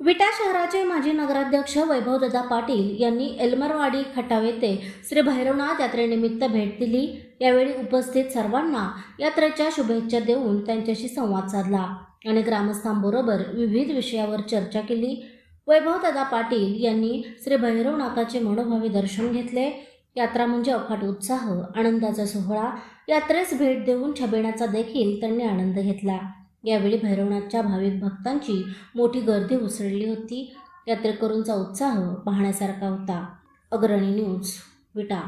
विटा शहराचे माजी नगराध्यक्ष वैभवदादा पाटील यांनी एल्मरवाडी खटाव येथे श्री भैरवनाथ यात्रेनिमित्त भेट दिली. यावेळी उपस्थित सर्वांना यात्रेच्या शुभेच्छा देऊन त्यांच्याशी संवाद साधला आणि ग्रामस्थांबरोबर विविध विषयावर चर्चा केली. वैभवदादा पाटील यांनी श्री भैरवनाथाचे मनोभावी दर्शन घेतले. यात्रा म्हणजे अफाट उत्साह आनंदाचा सोहळा. यात्रेस भेट देऊन छबिण्याचा देखील त्यांनी आनंद घेतला. यावेळी भैरवनाथच्या भाविक भक्तांची मोठी गर्दी उसळली होती. यात्रेकरूंचा उत्साह पाहण्यासारखा होता. अग्रणी न्यूज विटा